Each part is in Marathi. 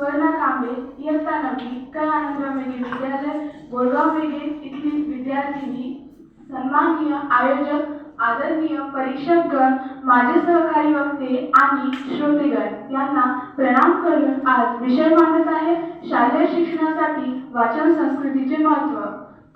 सुवर्णा कांबळे इयत्ता नववी क आनंदराव मेघे विद्यालय बोरगाव मेघे इथली विद्यार्थिनी सन्माननीय आयोजक आदरणीय परीक्षकगण माझे सहकारी वक्ते आणि श्रोतेगण यांना प्रणाम करून आज विषय मांडत आहे. शालेय शिक्षणासाठी वाचन संस्कृतीचे महत्त्व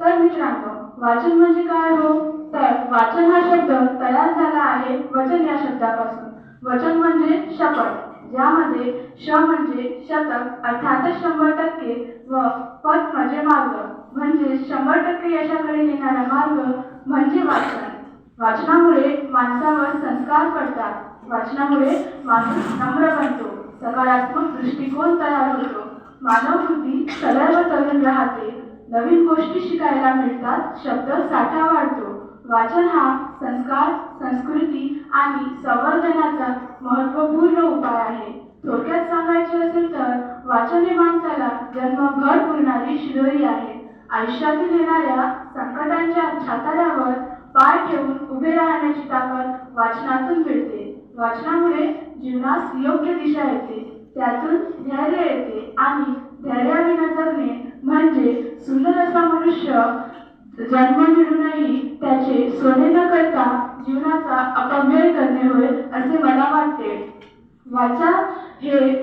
तर मित्रांनो वाचन म्हणजे काय हो? तर वाचन हा शब्द तयार झाला आहे वचन या शब्दापासून. वचन म्हणजे शपथ. ज्यामध्ये श म्हणजे शतक अर्थातच शंभर टक्के व पथ म्हणजे मार्ग. म्हणजे शंभर टक्के यशाकडे नेणारा मार्ग म्हणजे वाचन. वाचनामुळे माणसावर संस्कार पडतात. वाचनामुळे माणूस नम्र बनतो. सकारात्मक दृष्टिकोन तयार होतो. मानव बुद्धी सदैव तरुण राहते. नवीन गोष्टी शिकायला मिळतात. शब्द साठा वाढतो. वाचन हा संस्कार संस्कृती आणि संवर्धनाचा महत्त्वपूर्ण उपाय आहे. थोडक्यात सांगायचे असेल तर वाचन हे माणसाला जन्मभर पुरणारी शिदोरी आहे. आयुष्यातील येणाऱ्या संकटांच्या छाताड्यावर पाय ठेवून उभे राहण्याची ताकद वाचनातून मिळते. वाचनामुळे जीवनास योग्य दिशा येते. त्यातून धैर्य येते आणि धैर्याविना जगणे म्हणजे सुंदर असा मनुष्य जन्म मिळूनही त्याचे सोने न करता जीवनाचा अपव्यय करणे होय असे मला वाटते. वाचन हे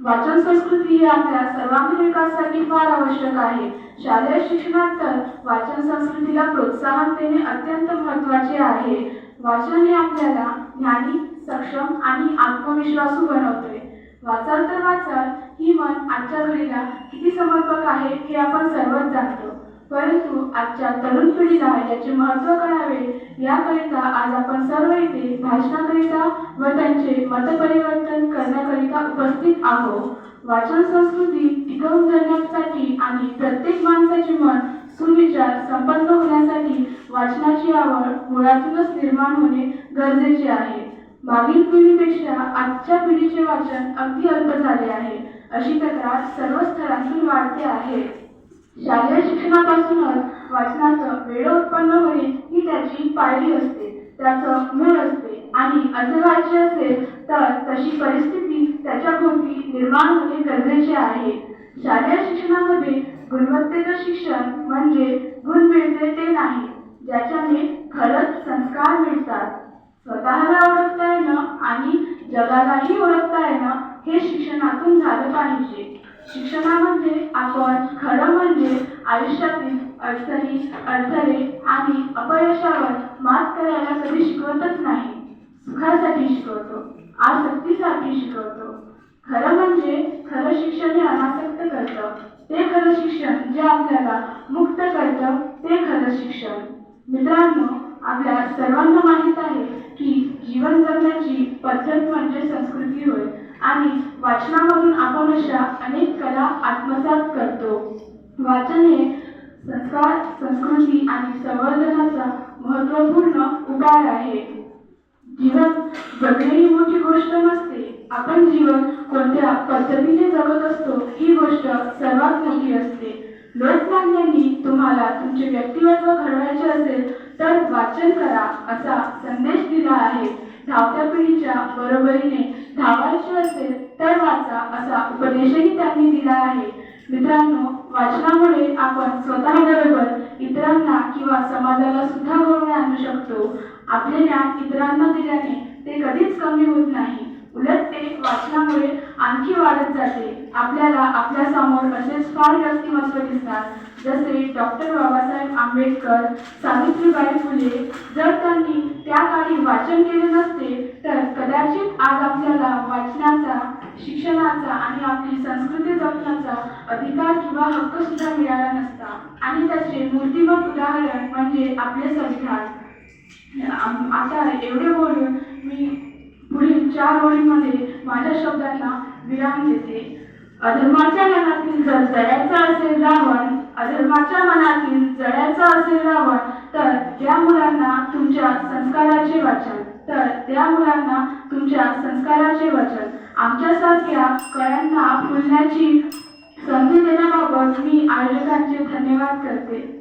वाचन संस्कृती ही आपल्या सर्वांगीण विकासासाठी फार आवश्यक आहे. शालेय शिक्षणात तर वाचन संस्कृतीला प्रोत्साहन देणे अत्यंत महत्त्वाचे आहे. वाचन हे आपल्याला ज्ञानी सक्षम आणि आत्मविश्वासू बनवते. वाचाल तर वाचाल ही मन आजच्या घडीला किती समर्पक आहे हे आपण सर्वच जाणतो. परंतु आजच्या तरुण पिढीला याचे महत्त्व कळावे याकरिता आज आपण सर्व इथे भाषणाकरिता व त्यांचे मतपरिवर्तन करण्याकरिता उपस्थित आहोत. वाचन संस्कृती टिकवून धरण्यासाठी आणि प्रत्येक माणसाचे मन सुविचार संपन्न होण्यासाठी वाचनाची आवड मुळातूनच निर्माण होणे गरजेचे आहे. मागील पिढीपेक्षा आजच्या पिढीचे वाचन अगदी अल्प झाले आहे. अशी तक्रार सर्व स्तरातून वाढते आहे. शालेय शिक्षणापासूनच वाचनाचं वेळ उत्पन्न होणे ही त्याची पायरी असते. त्याचं मूळ असते आणि असे व्हायचे असेल तर तशी परिस्थिती त्याच्या भोवती निर्माण होणे गरजेचे आहे. शालेय शिक्षणामध्ये गुणवत्तेचं शिक्षण म्हणजे गुण मिळते ते नाही ज्याच्याने खरंच संस्कार मिळतात. स्वतःला ओळखता येणं आणि जगालाही ओळखता येणं हे शिक्षणातून झालं पाहिजे. शिक्षणामध्ये आपण खरं म्हणजे आयुष्यातील अडचणी अडथळे आणि अपयशावर मात करायला कधी शिकवतच नाही. सुखासाठी शिकवतो आसक्तीसाठी शिकवतो. खरं म्हणजे खरं शिक्षण हे अनासक्त करतं ते खरं शिक्षण जे आपल्याला मुक्त करतं ते खरं शिक्षण. मित्रांनो आपल्या सर्वांना माहीत आहे की जीवन जगण्याची पद्धत म्हणजे संस्कृती होय आणि वाचनामधून आपण अशा अनेक कला आत्मसात करतो. वाचन हे संस्कार संस्कृती आणि संवर्धनाचा महत्त्वपूर्ण उपाय आहे. जीवन जगणे ही मोठी गोष्ट नसते. आपण जीवन कोणत्या पद्धतीने जगत असतो ही गोष्ट सर्वात मोठी असते. लोकमान्यांनी तुम्हाला तुमचे व्यक्तिमत्व घडवायचे असेल तर वाचन करा असा संदेश दिला आहे. धावत्या पिढीच्या बरोबरीने धावायचे असेल तर वाचा असा उपदेशही त्यांनी दिला आहे. मित्रांनो वाचनामुळे आपण स्वतःबरोबर इतरांना किंवा समाजाला सुद्धा घडवून आणू शकतो. आपले ज्ञान इतरांना दिल्याने ते कधीच कमी होत नाही उलट ते वाचनामुळे आणखी वाढत जाते आपल्याला आपल्यासमोर असेच फार व्यक्तिमत्व दिसतात. जसे डॉक्टर बाबासाहेब आंबेडकर सावित्रीबाई फुले जर त्यांनी त्या काळी वाचन केले नसते तर कदाचित आज आपल्याला वाचनाचा शिक्षणाचा आणि आपली संस्कृती जपण्याचा अधिकार किंवा हक्क सुद्धा मिळाला नसता. आणि त्याचे मूर्तिमत उदाहरण म्हणजे आपले संविधान. आता एवढे बोलून मी पुढील चार ओळीमध्ये माझ्या शब्दांना विराम देते. अधर्माच्या मनातील जर जळायचा असेल रावण अधर्माच्या मनातील जळायचा असेल रावण तर त्या मुलांना तुमच्या संस्काराचे वाचन तर त्या मुलांना तुमच्या संस्काराचे वचन. आमच्यासारख्या कळ्यांना फुलण्याची संधी देण्याबाबत मी आयोजकांचे धन्यवाद करते.